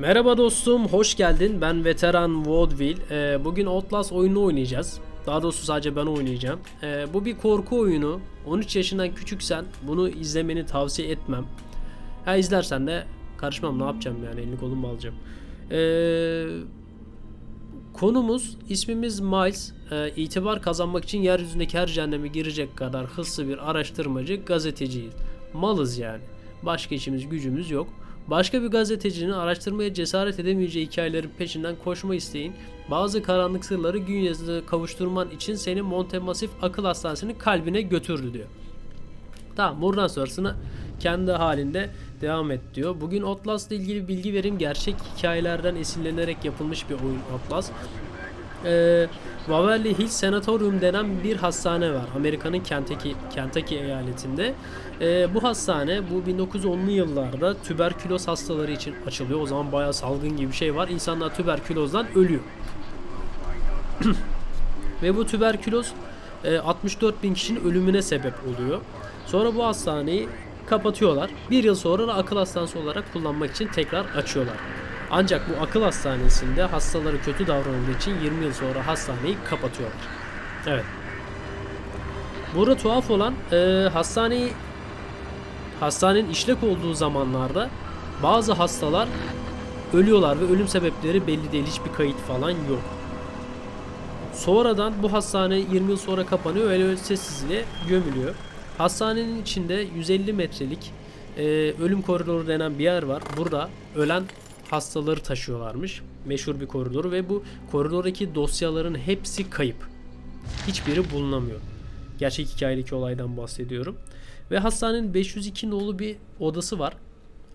Merhaba dostum, hoş geldin. Ben veteran Vaudeville. Ee, bugün Outlast oyununu oynayacağız. Daha doğrusu sadece ben oynayacağım. Ee, bu bir korku oyunu. 13 yaşından küçüksen bunu izlemeni tavsiye etmem. Ha izlersen de karışmam ne yapacağım yani elini kolumu alacağım. Ee, konumuz ismimiz Miles. Ee, itibar kazanmak için yeryüzündeki her cehenneme girecek kadar hızlı bir araştırmacı gazeteciyiz. Malız yani. Başka işimiz gücümüz yok. Başka bir gazetecinin araştırmaya cesaret edemeyeceği hikayelerin peşinden koşma isteğin bazı karanlık sırları gün yüzüne kavuşturman için seni Montemasif Akıl Hastanesi'nin kalbine götürdü diyor. Tamam buradan sonrasını kendi halinde devam et diyor. Bugün Outlast ile ilgili bilgi vereyim. Gerçek hikayelerden esinlenerek yapılmış bir oyun Outlast. Ee, Waverly Hills Sanatorium denen bir hastane var. Amerika'nın Kentucky, Kentucky eyaletinde. Ee, bu hastane bu 1910'lu yıllarda tüberküloz hastaları için açılıyor. O zaman bayağı salgın gibi bir şey var. İnsanlar tüberkülozdan ölüyor. Ve bu tüberküloz e, 64 bin kişinin ölümüne sebep oluyor. Sonra bu hastaneyi kapatıyorlar. Bir yıl sonra da akıl hastanesi olarak kullanmak için tekrar açıyorlar. Ancak bu akıl hastanesinde hastaları kötü davranıldığı için 20 yıl sonra hastaneyi kapatıyorlar. Evet. Burada tuhaf olan e, hastaneyi hastanenin işlek olduğu zamanlarda bazı hastalar ölüyorlar ve ölüm sebepleri belli değil. Hiçbir kayıt falan yok. Sonradan bu hastane 20 yıl sonra kapanıyor ve sessizliğe gömülüyor. Hastanenin içinde 150 metrelik e, ölüm koridoru denen bir yer var. Burada ölen hastaları taşıyorlarmış. Meşhur bir koridor ve bu koridordaki dosyaların hepsi kayıp. Hiçbiri bulunamıyor. Gerçek hikayedeki olaydan bahsediyorum. Ve hastanenin 502 nolu bir odası var.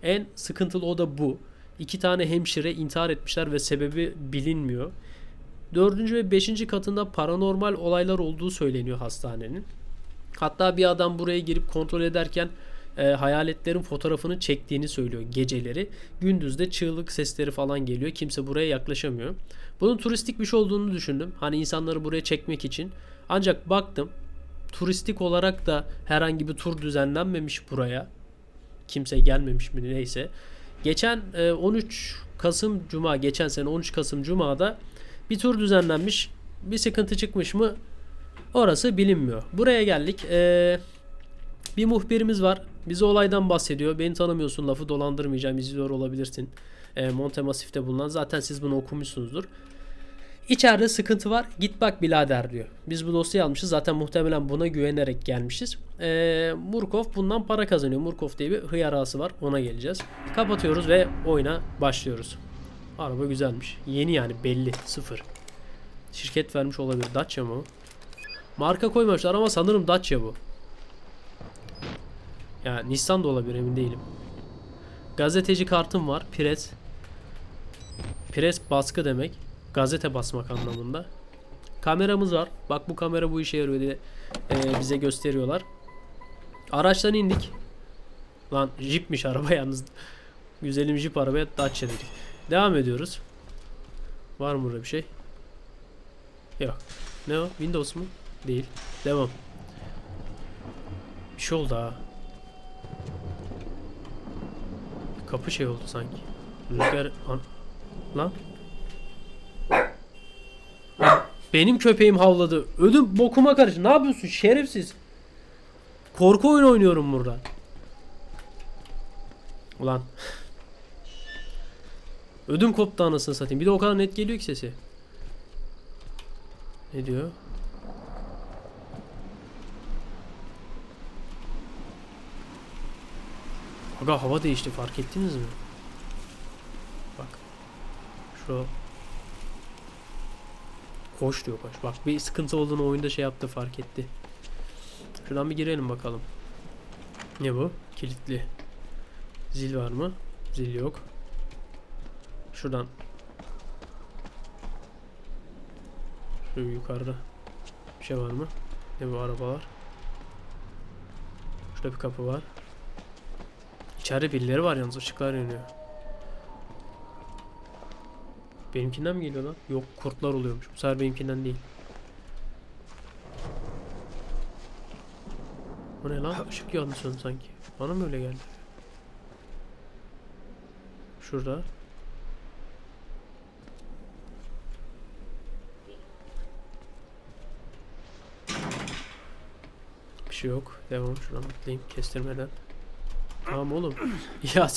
En sıkıntılı oda bu. İki tane hemşire intihar etmişler ve sebebi bilinmiyor. Dördüncü ve beşinci katında paranormal olaylar olduğu söyleniyor hastanenin. Hatta bir adam buraya girip kontrol ederken e, hayaletlerin fotoğrafını çektiğini söylüyor geceleri. Gündüzde çığlık sesleri falan geliyor. Kimse buraya yaklaşamıyor. Bunun turistik bir şey olduğunu düşündüm. Hani insanları buraya çekmek için. Ancak baktım turistik olarak da herhangi bir tur düzenlenmemiş buraya. Kimse gelmemiş mi neyse. Geçen e, 13 Kasım Cuma, geçen sene 13 Kasım Cuma'da bir tur düzenlenmiş. Bir sıkıntı çıkmış mı? Orası bilinmiyor. Buraya geldik. Ee, bir muhbirimiz var. Bize olaydan bahsediyor. Beni tanımıyorsun lafı dolandırmayacağım. İzliyor olabilirsin. Ee, Montemasif'te bulunan. Zaten siz bunu okumuşsunuzdur. İçeride sıkıntı var. Git bak birader diyor. Biz bu dosyayı almışız. Zaten muhtemelen buna güvenerek gelmişiz. Ee, Murkov bundan para kazanıyor. Murkov diye bir hıyarası var. Ona geleceğiz. Kapatıyoruz ve oyuna başlıyoruz. Araba güzelmiş. Yeni yani belli. Sıfır. Şirket vermiş olabilir. Dacia mı? Marka koymamışlar ama sanırım Dacia bu. Ya Nissan da olabilir emin değilim. Gazeteci kartım var. Pres. Pres baskı demek. Gazete basmak anlamında. Kameramız var. Bak bu kamera bu işe yarıyor diye e, bize gösteriyorlar. Araçtan indik. Lan jipmiş araba yalnız. Güzelim jip arabaya Dacia dedik. Devam ediyoruz. Var mı burada bir şey? Yok. Ne o? Windows mu? Değil. Devam. Bir şey oldu ha. Kapı şey oldu sanki. Rüzgar... An- Lan. Benim köpeğim havladı. Ödüm bokuma karıştı. Ne yapıyorsun şerefsiz? Korku oyunu oynuyorum burada. Ulan. Ödüm koptu anasını satayım. Bir de o kadar net geliyor ki sesi. Ne diyor? Aga hava değişti fark ettiniz mi? Bak. Şu Koş diyor koş. Bak bir sıkıntı olduğunu oyunda şey yaptı fark etti. Şuradan bir girelim bakalım. Ne bu? Kilitli. Zil var mı? Zil yok. Şuradan. Şu yukarıda. Bir şey var mı? Ne bu arabalar? Şurada bir kapı var. İçeride birileri var yalnız ışıklar yanıyor. Benimkinden mi geliyor lan? Yok kurtlar oluyormuş. Bu sefer benimkinden değil. Bu ne lan? Işık yandı sanki. Bana mı öyle geldi? Şurada. Bir şey yok. Devam şuradan atlayayım kestirmeden. Tamam oğlum. ya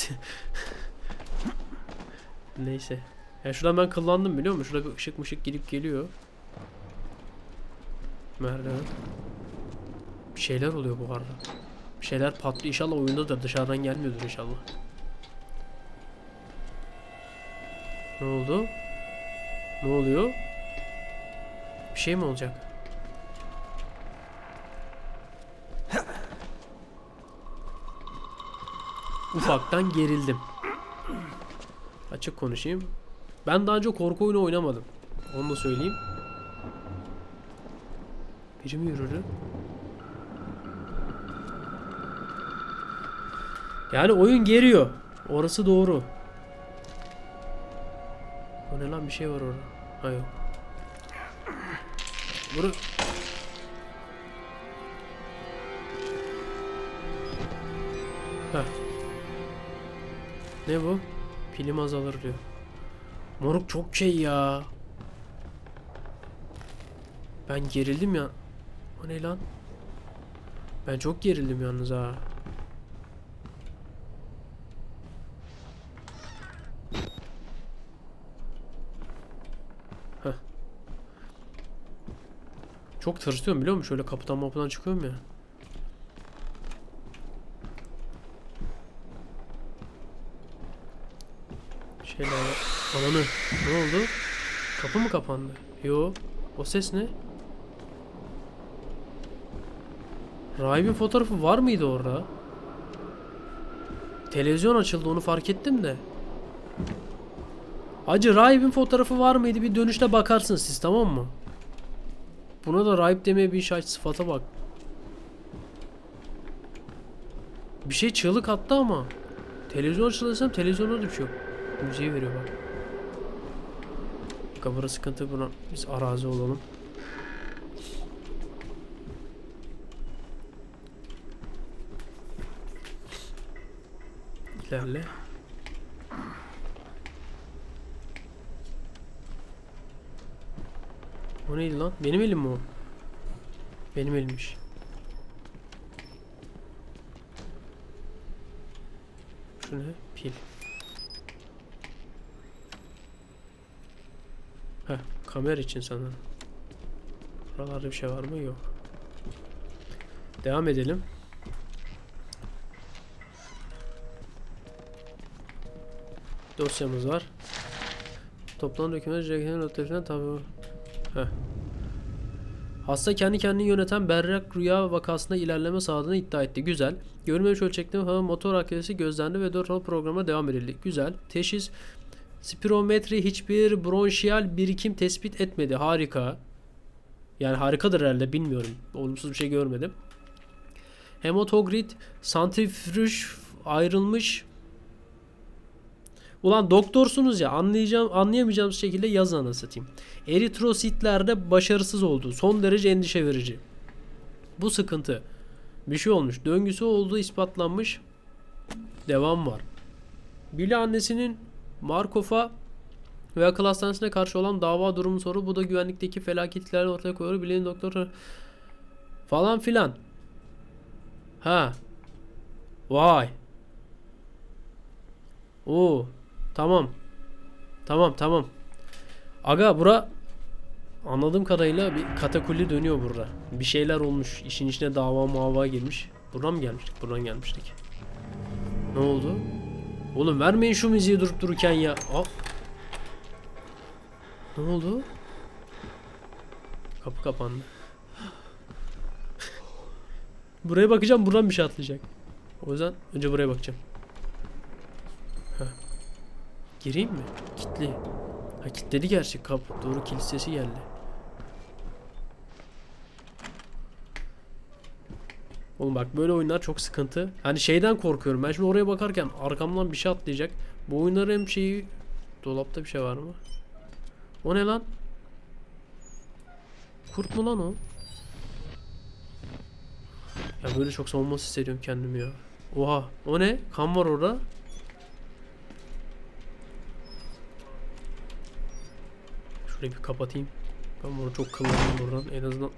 Neyse. Ya şuradan ben kullandım biliyor musun? Şurada bir ışık mışık gidip geliyor. Merdiven. Bir şeyler oluyor bu arada. Bir şeyler patlıyor. İnşallah oyunda da dışarıdan gelmiyordur inşallah. Ne oldu? Ne oluyor? Bir şey mi olacak? Ufaktan gerildim. Açık konuşayım. Ben daha önce korku oyunu oynamadım. Onu da söyleyeyim. Biri mi yürüdü? Yani oyun geriyor. Orası doğru. O ne lan bir şey var orada. Ha yok. Bunu... Ne bu? Pilim azalır diyor. Moruk çok şey ya. Ben gerildim ya. O ne lan? Ben çok gerildim yalnız ha. Çok tırsıyorum biliyor musun? Şöyle kapıdan mapıdan çıkıyorum ya. Şeyler var. Ananı. Ne oldu? Kapı mı kapandı? Yo. O ses ne? Rahibin fotoğrafı var mıydı orada? Televizyon açıldı onu fark ettim de. Acı rahibin fotoğrafı var mıydı? Bir dönüşte bakarsınız siz tamam mı? Buna da rahip demeye bir şahit sıfata bak. Bir şey çığlık attı ama. Televizyon açılırsam televizyonda da bir şey yok. Müziği veriyor bak. Kabura sıkıntı buna. Biz arazi olalım. İlerle. O neydi lan? Benim elim mi o? Benim elimmiş. Şu ne? Pil. Heh, kamera için sanırım. Buralarda bir şey var mı? Yok. Devam edelim. Dosyamız var. Toplam doküman Jack'in notasyonu tabi. Hasta kendi kendini yöneten berrak rüya vakasında ilerleme sağladığını iddia etti. Güzel. Görmemiş ölçekli hava motor aktivitesi gözlendi ve 4 hava programa devam edildi. Güzel. Teşhis spirometri hiçbir bronşiyal birikim tespit etmedi. Harika. Yani harikadır herhalde bilmiyorum. Olumsuz bir şey görmedim. Hematogrit santrifüj ayrılmış. Ulan doktorsunuz ya anlayacağım anlayamayacağım şekilde yazın anasını satayım. Eritrositlerde başarısız oldu. Son derece endişe verici. Bu sıkıntı. Bir şey olmuş. Döngüsü olduğu ispatlanmış. Devam var. Billy annesinin Markov'a ve akıl hastanesine karşı olan dava durumu soru. Bu da güvenlikteki felaketleri ortaya koyuyor. Billy'nin doktor falan filan. Ha. Vay. Oo. Tamam. Tamam tamam. Aga bura anladığım kadarıyla bir katakulli dönüyor burada. Bir şeyler olmuş. İşin içine dava mava girmiş. Buradan mı gelmiştik? Buradan gelmiştik. Ne oldu? Oğlum vermeyin şu müziği durup dururken ya. Aa. Ne oldu? Kapı kapandı. buraya bakacağım buradan bir şey atlayacak. O yüzden önce buraya bakacağım. Heh. Gireyim mi? Kitli. Ha kilitledi gerçi kapı. Doğru kilit sesi geldi. Oğlum bak böyle oyunlar çok sıkıntı. Hani şeyden korkuyorum. Ben şimdi oraya bakarken arkamdan bir şey atlayacak. Bu oyunlar hem şeyi... Dolapta bir şey var mı? O ne lan? Kurt mu lan o? Ya böyle çok savunmasız hissediyorum kendimi ya. Oha o ne? Kan var orada. Şurayı bir kapatayım. Ben bunu çok kullandım buradan en azından.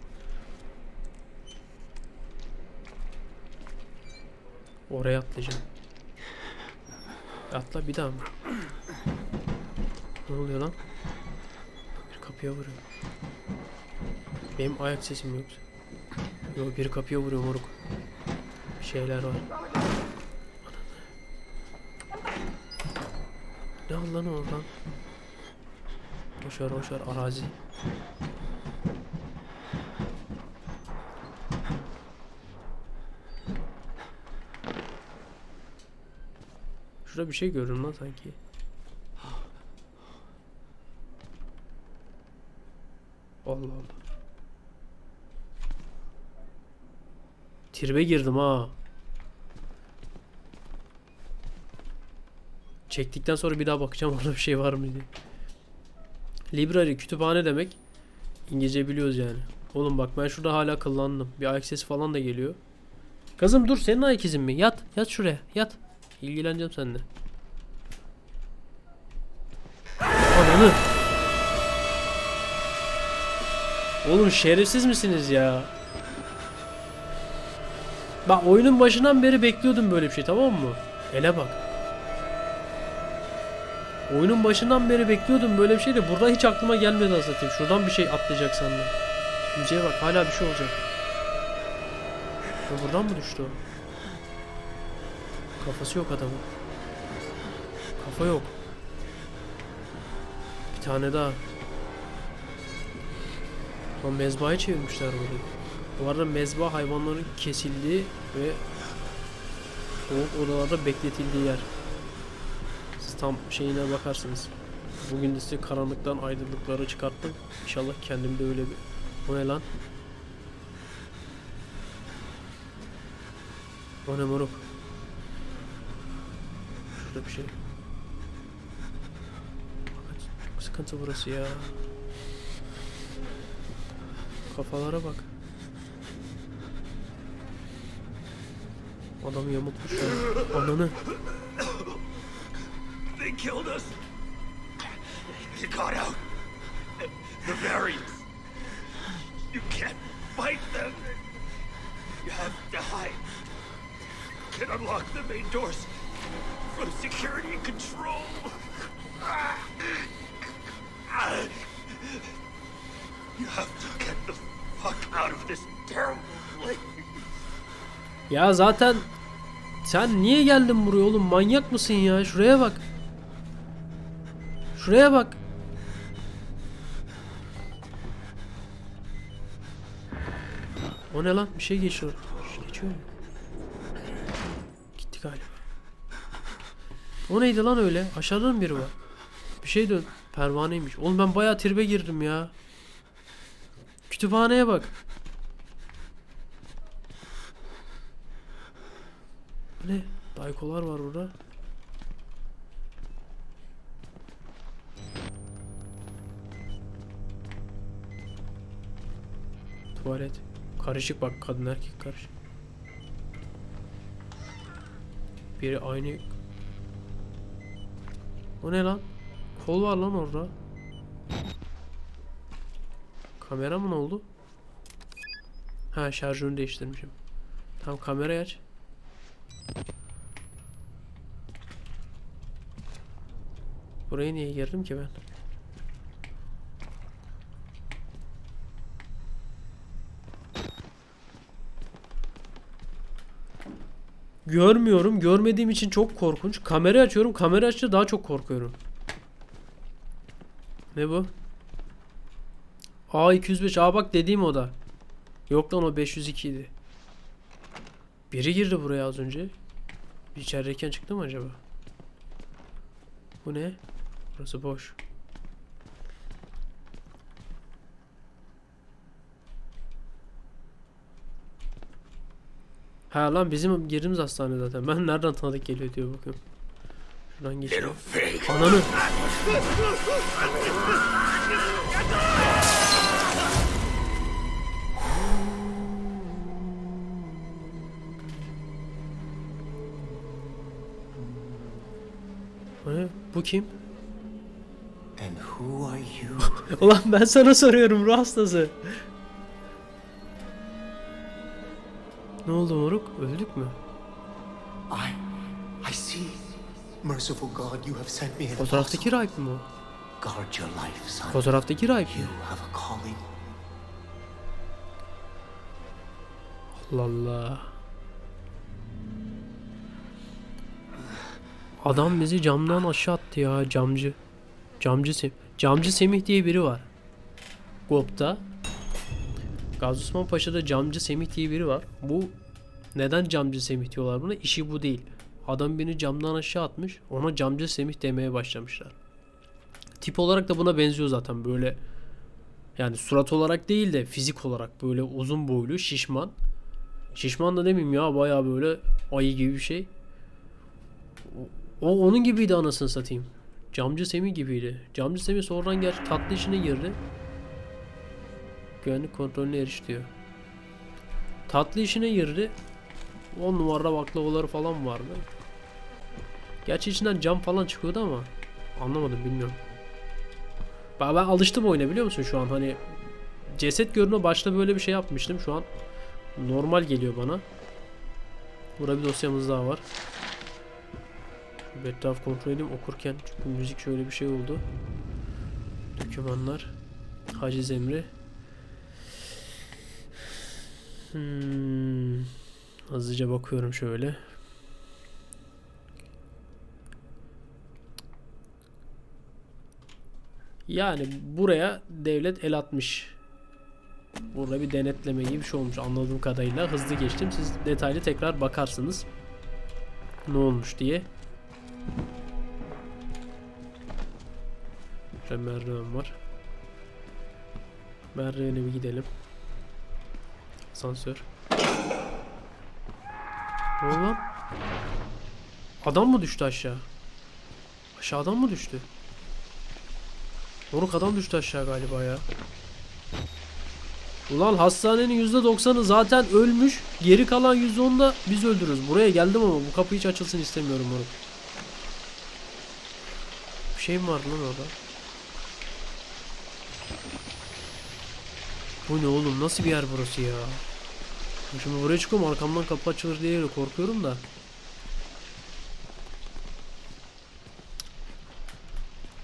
Oraya atlayacağım. Atla bir daha mı? Ne oluyor lan? Bir kapıya vuruyor. Benim ayak sesim yok. Yok bir kapıya vuruyor moruk. Bir şeyler var. Ne oldu lan oradan? Boşver boşver arazi. Şurada bir şey görüyorum lan sanki. Allah Allah. Tribe girdim ha. Çektikten sonra bir daha bakacağım orada bir şey var mı diye. Library kütüphane demek. İngilizce biliyoruz yani. Oğlum bak ben şurada hala kıllandım. Bir ayak sesi falan da geliyor. Kızım dur senin ayak izin mi? Yat. Yat şuraya. Yat. İlgileneceğim seninle. Ananı. Oğlum şerefsiz misiniz ya? Bak oyunun başından beri bekliyordum böyle bir şey tamam mı? Ele bak. Oyunun başından beri bekliyordum böyle bir şey de burada hiç aklıma gelmedi anlatayım. Şuradan bir şey atlayacak sandım. Müziğe bak hala bir şey olacak. Ya buradan mı düştü o? Kafası yok adamın. Kafa yok. Bir tane daha. Lan mezbahaya çevirmişler burayı. Bu arada mezba hayvanların kesildiği ve soğuk odalarda bekletildiği yer. Siz tam şeyine bakarsınız. Bugün de size karanlıktan aydınlıkları çıkarttım. İnşallah kendimde öyle bir... O ne lan? O ne moruk? Şurada bir şey. Sıkıntı burası ya. Kafalara bak. Adamı yamultmuşlar. Ananı. They killed us. They got out. The variants. You can't fight them. You have to hide. Can unlock the main doors security and control. You have to get the fuck out of this terrible place. Ya zaten sen niye geldin buraya oğlum? Manyak mısın ya? Şuraya bak. Şuraya bak. O ne lan? Bir şey geçiyor. Şş, Geçiyor mu? Gitti galiba. O neydi lan öyle? Aşağıdan biri var? Bir şey dön. Pervaneymiş. Oğlum ben bayağı tribe girdim ya. Kütüphaneye bak. Ne? Daykolar var orada. Tuvalet. Karışık bak kadın erkek karışık. Biri aynı. O ne lan? Kol var lan orada. Kamera mı ne oldu? Ha şarjını değiştirmişim. Tamam kamerayı aç. Buraya niye girdim ki ben? Görmüyorum. Görmediğim için çok korkunç. Kamera açıyorum. Kamera açınca daha çok korkuyorum. Ne bu? A205. Aa bak dediğim oda. Yok lan o 502 idi. Biri girdi buraya az önce. İçerideyken çıktı mı acaba? Bu ne? Burası boş. Ha lan bizim girdiğimiz hastane zaten. Ben nereden tanıdık geliyor diyor bakıyorum. Şuradan. Fake. Ananı. O ne? Bu kim? And who are you? Ulan ben sana soruyorum ruh hastası. Ne oldu moruk? Öldük mü? I. I see. Merciful God, you have sent me an Fotoğraftaki rahip mi o? Guard your life, son. Fotoğraftaki rahip mi? You have a calling. Allah Allah. Adam bizi camdan aşağı attı ya camcı. Camcı Sem Camcı Semih diye biri var. GOP'ta. Gazi Osman Paşa'da Camcı Semih diye biri var. Bu neden Camcı Semih diyorlar buna? İşi bu değil. Adam beni camdan aşağı atmış. Ona Camcı Semih demeye başlamışlar. Tip olarak da buna benziyor zaten böyle. Yani surat olarak değil de fizik olarak böyle uzun boylu, şişman. Şişman da demeyeyim ya bayağı böyle ayı gibi bir şey. O onun gibiydi anasını satayım. Camcı Semih gibiydi. Camcı Semih sonradan gerçi tatlı işine girdi. Güvenlik kontrolüne eriş diyor. Tatlı işine girdi. 10 numara baklavaları falan vardı. Gerçi içinden cam falan çıkıyordu ama anlamadım bilmiyorum. Ben, ben alıştım oyuna biliyor musun şu an hani ceset görünme başta böyle bir şey yapmıştım şu an normal geliyor bana. Burada bir dosyamız daha var. Bir etraf kontrol edeyim okurken çünkü müzik şöyle bir şey oldu. Dokümanlar. Haciz emri. Hmm. Hızlıca bakıyorum şöyle. Yani buraya devlet el atmış. Burada bir denetleme gibi bir şey olmuş anladığım kadarıyla. Hızlı geçtim. Siz detaylı tekrar bakarsınız. Ne olmuş diye. Şöyle merdiven var. Merdivene bir gidelim. Asansör. Ne lan? Adam mı düştü aşağı? Aşağıdan mı düştü? Moruk adam düştü aşağı galiba ya. Ulan hastanenin %90'ı zaten ölmüş. Geri kalan %10'u da biz öldürürüz. Buraya geldim ama bu kapı hiç açılsın istemiyorum moruk. Bir şey mi vardı lan orada? Bu ne oğlum? Nasıl bir yer burası ya? Şimdi buraya çıkıyorum arkamdan kapı açılır diye korkuyorum da.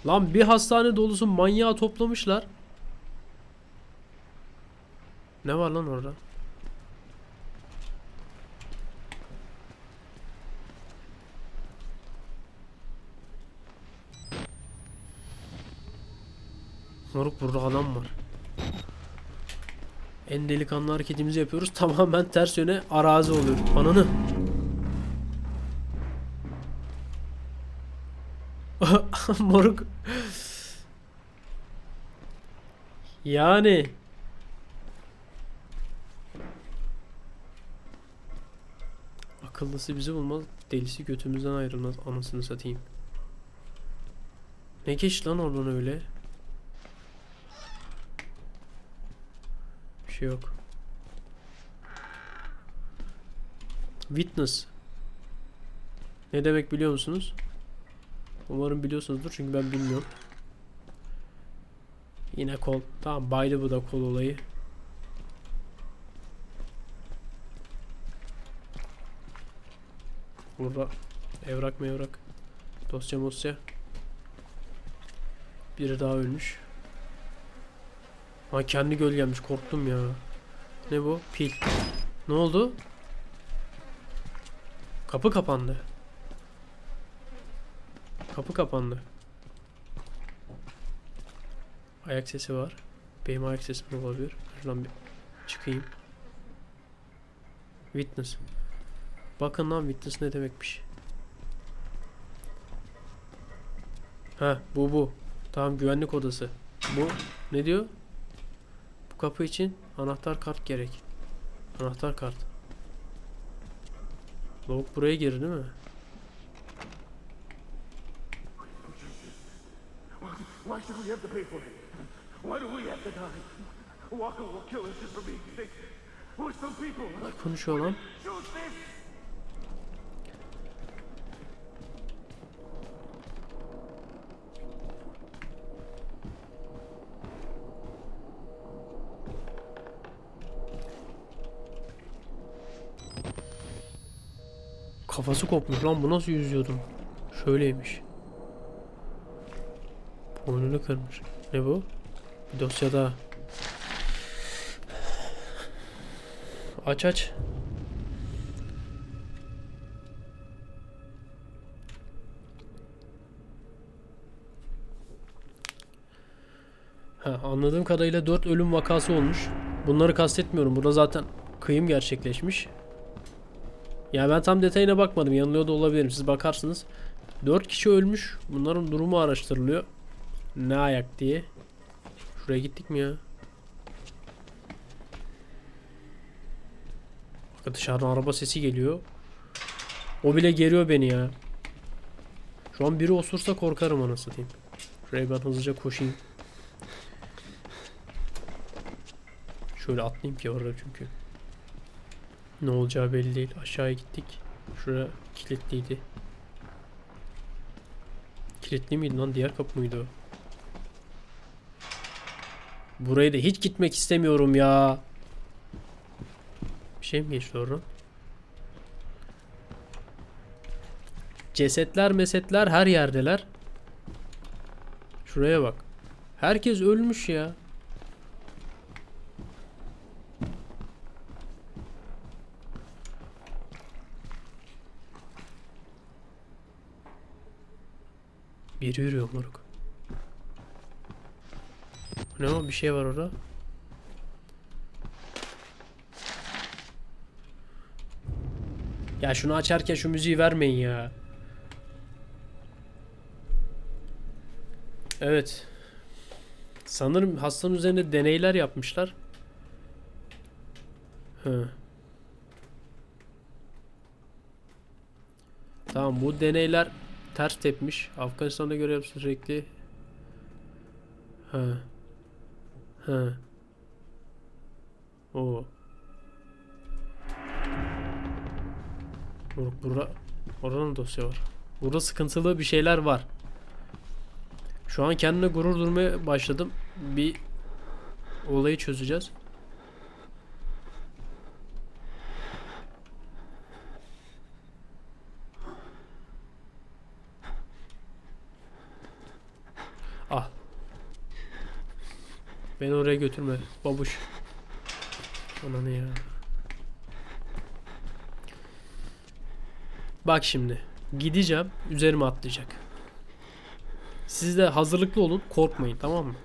Lan bir hastane dolusu manyağı toplamışlar. Ne var lan orada? Moruk burada adam var. En delikanlı hareketimizi yapıyoruz. Tamamen ters yöne arazi oluyor. Ananı. Moruk. Yani. Akıllısı bizi bulmaz, delisi götümüzden ayrılmaz. Anasını satayım. Ne geçti lan oradan öyle? Şey yok. Witness. Ne demek biliyor musunuz? Umarım biliyorsunuzdur çünkü ben bilmiyorum. Yine kol. Tamam baydı bu da kol olayı. Burada evrak mevrak. Dosya mosya. Biri daha ölmüş. Ha kendi gölgemiş korktum ya. Ne bu? Pil. Ne oldu? Kapı kapandı. Kapı kapandı. Ayak sesi var. Benim ayak sesim olabilir. Şuradan bir çıkayım. Witness. Bakın lan witness ne demekmiş. Ha bu bu. Tamam güvenlik odası. Bu ne diyor? Kapı için anahtar kart gerek. Anahtar kart. Lavuk buraya girdi değil mi? Why should we have to pay for it? Why do we have to die? Walker will kill us just for being sick. We're some people. Konuşuyor lan. Kafası kopmuş lan bu nasıl yüzüyordum? Şöyleymiş. Boynunu kırmış. Ne bu? Bir dosya daha. Aç aç. Ha, anladığım kadarıyla 4 ölüm vakası olmuş. Bunları kastetmiyorum. Burada zaten kıyım gerçekleşmiş. Ya ben tam detayına bakmadım. Yanılıyor da olabilirim. Siz bakarsınız. 4 kişi ölmüş. Bunların durumu araştırılıyor. Ne ayak diye. Şuraya gittik mi ya? Bak dışarıdan araba sesi geliyor. O bile geriyor beni ya. Şu an biri osursa korkarım anasını satayım. Şuraya ben hızlıca koşayım. Şöyle atlayayım ki orada çünkü. Ne olacağı belli değil. Aşağıya gittik. Şura kilitliydi. Kilitli miydi lan? Diğer kapı mıydı o? Buraya da hiç gitmek istemiyorum ya. Bir şey mi geçti oradan? Cesetler mesetler her yerdeler. Şuraya bak. Herkes ölmüş ya. Biri yürüyor moruk. Ne o? Bir şey var orada. Ya şunu açarken şu müziği vermeyin ya. Evet. Sanırım hastanın üzerinde deneyler yapmışlar. Hı. Tamam bu deneyler ters tepmiş. Afganistan'da görev sürekli. Ha. Ha. O. Moruk burada oranın dosya var. Burada sıkıntılı bir şeyler var. Şu an kendime gurur durmaya başladım. Bir olayı çözeceğiz. Ah. Beni oraya götürme. Babuş. Ananı ya. Bak şimdi. Gideceğim. Üzerime atlayacak. Siz de hazırlıklı olun. Korkmayın tamam mı?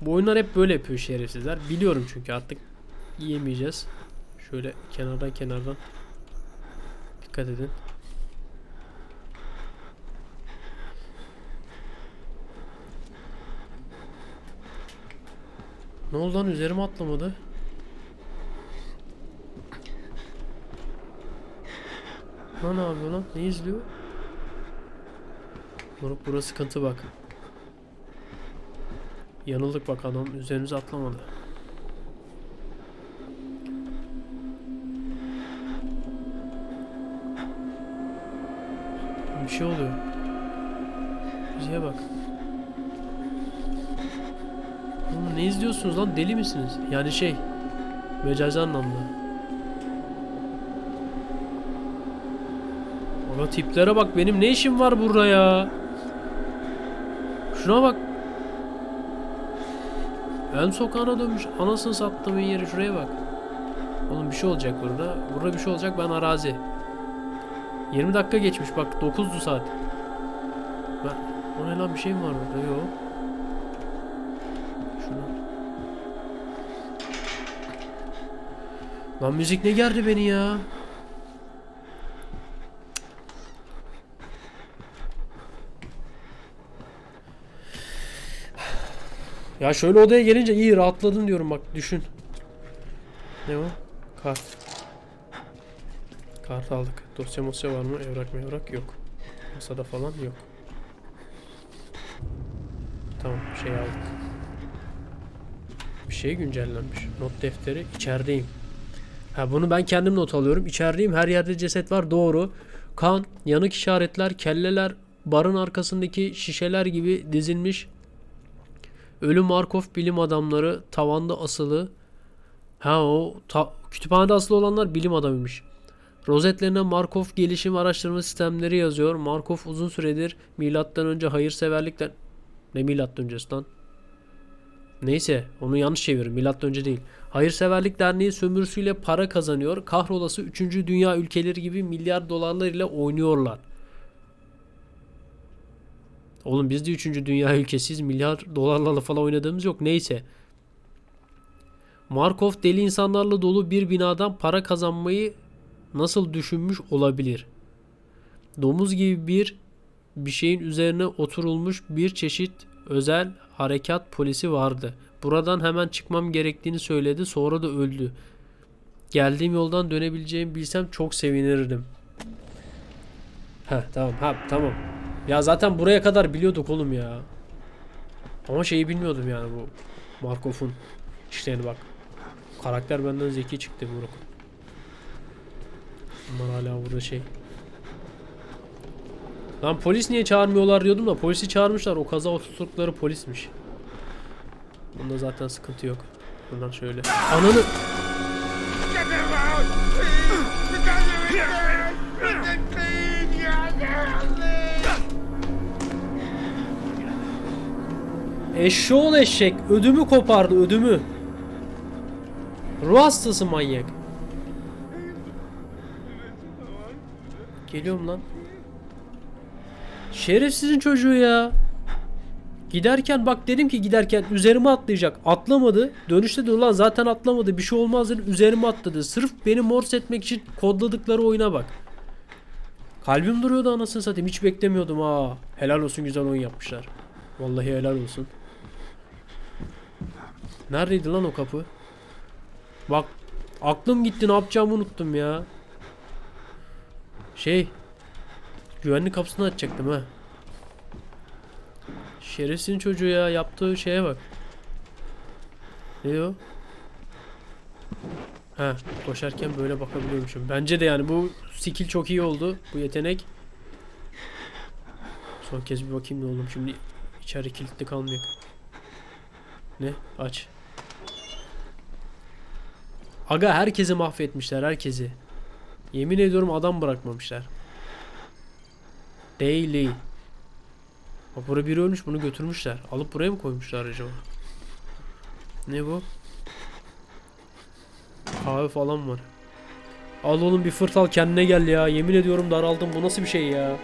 Bu oyunlar hep böyle yapıyor şerefsizler. Biliyorum çünkü artık yiyemeyeceğiz. Şöyle kenardan kenardan. Dikkat edin. Ne oldu lan üzerime atlamadı. Lan ne yapıyor lan? Ne izliyor? Moruk burası sıkıntı bak. Yanıldık bak adam üzerimize atlamadı. Bir şey oluyor. Bize bak. Ne izliyorsunuz lan? Deli misiniz? Yani şey, mecazi anlamda. Aga tiplere bak benim ne işim var burada ya? Şuna bak. En sokağına dönmüş. Anasını sattığımın yeri şuraya bak. Oğlum bir şey olacak burada. Burada bir şey olacak ben arazi. 20 dakika geçmiş bak 9'du saat. Ben, o ne lan bir şey mi var burada? Yok. Şunu. Lan müzik ne gerdi beni ya? Ya şöyle odaya gelince iyi rahatladın diyorum bak düşün. Ne o? Kart. Kart aldık. Dosya mosya var mı? Evrak mı evrak? Yok. Masada falan yok. Tamam şey aldık. Bir şey güncellenmiş. Not defteri içerideyim. Ha bunu ben kendim not alıyorum. İçerideyim. Her yerde ceset var. Doğru. Kan, yanık işaretler, kelleler, barın arkasındaki şişeler gibi dizilmiş. Ölü Markov bilim adamları tavanda asılı. Ha o ta- kütüphanede asılı olanlar bilim adamıymış. Rozetlerine Markov gelişim araştırma sistemleri yazıyor. Markov uzun süredir milattan önce hayırseverlikten ne milattan öncesi lan? Neyse onu yanlış çeviriyorum. Milattan önce değil. Hayırseverlik Derneği sömürüsüyle para kazanıyor. Kahrolası 3. dünya ülkeleri gibi milyar dolarlar ile oynuyorlar. Oğlum biz de 3. dünya ülkesiyiz. Milyar dolarlarla falan oynadığımız yok. Neyse. Markov deli insanlarla dolu bir binadan para kazanmayı nasıl düşünmüş olabilir? Domuz gibi bir bir şeyin üzerine oturulmuş bir çeşit özel harekat polisi vardı. Buradan hemen çıkmam gerektiğini söyledi. Sonra da öldü. Geldiğim yoldan dönebileceğimi bilsem çok sevinirdim. Ha tamam ha tamam. Ya zaten buraya kadar biliyorduk oğlum ya. Ama şeyi bilmiyordum yani bu Markov'un işlerini bak. Karakter benden zeki çıktı Muruk. Bunlar hala burada şey. Lan polis niye çağırmıyorlar diyordum da polisi çağırmışlar. O kaza oturdukları polismiş. Bunda zaten sıkıntı yok. Buradan şöyle. Ananı... Eşşoğlu eşek. Ödümü kopardı ödümü. Ruh hastası manyak. Geliyorum lan. Şerefsizin çocuğu ya. Giderken bak dedim ki giderken üzerime atlayacak. Atlamadı. Dönüşte de ulan zaten atlamadı. Bir şey olmaz dedim. Üzerime atladı. Sırf beni morse etmek için kodladıkları oyuna bak. Kalbim duruyordu anasını satayım. Hiç beklemiyordum ha. Helal olsun güzel oyun yapmışlar. Vallahi helal olsun. Neredeydi lan o kapı? Bak aklım gitti ne yapacağımı unuttum ya. Şey güvenlik kapısını açacaktım ha. Şerefsizin çocuğu ya yaptığı şeye bak. Ne diyor? Ha koşarken böyle bakabiliyormuşum. Bence de yani bu skill çok iyi oldu. Bu yetenek. Son kez bir bakayım ne oğlum şimdi içeri kilitli kalmayacak. Ne? Aç. Aga herkesi mahvetmişler herkesi. Yemin ediyorum adam bırakmamışlar. Daily. Bak burada biri ölmüş bunu götürmüşler. Alıp buraya mı koymuşlar acaba? Ne bu? Kahve falan var. Al oğlum bir fırt al kendine gel ya. Yemin ediyorum daraldım. Bu nasıl bir şey ya?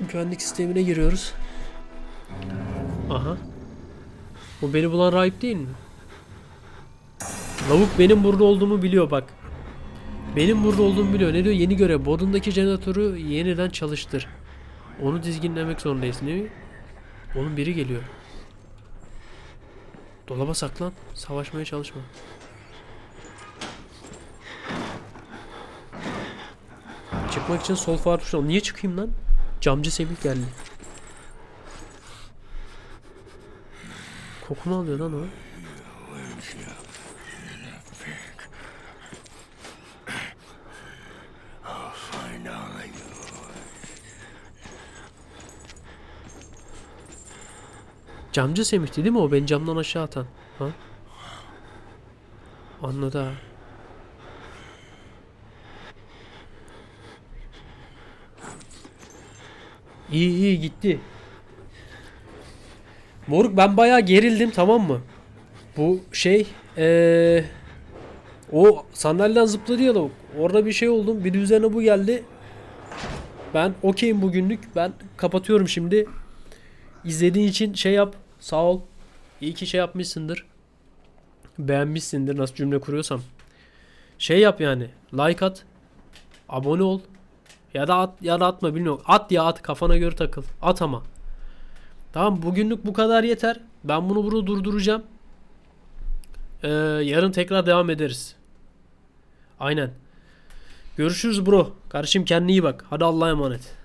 Güvenlik sistemine giriyoruz. Aha. Bu beni bulan rahip değil mi? Lavuk benim burada olduğumu biliyor bak. Benim burada olduğumu biliyor. Ne diyor? Yeni görev. Bodrum'daki jeneratörü yeniden çalıştır. Onu dizginlemek zorundayız. Ne? Oğlum biri geliyor. Dolaba saklan. Savaşmaya çalışma. Çıkmak için sol far tuşuna. Niye çıkayım lan? Camcı Semih geldi. Koku mu alıyor lan o? Camcı Semih'ti değil mi o? Beni camdan aşağı atan. Ha? Anladı ha. İyi iyi gitti. Moruk ben bayağı gerildim tamam mı? Bu şey eee o sandalyeden zıpladı ya lavuk. Orada bir şey oldum. Bir de üzerine bu geldi. Ben okeyim bugünlük. Ben kapatıyorum şimdi. İzlediğin için şey yap. Sağ ol. İyi ki şey yapmışsındır. Beğenmişsindir nasıl cümle kuruyorsam. Şey yap yani. Like at. Abone ol. Ya da at ya da atma bilmiyorum. At ya at kafana göre takıl. At ama. Tamam bugünlük bu kadar yeter. Ben bunu burada durduracağım. Ee, yarın tekrar devam ederiz. Aynen. Görüşürüz bro. Kardeşim kendine iyi bak. Hadi Allah'a emanet.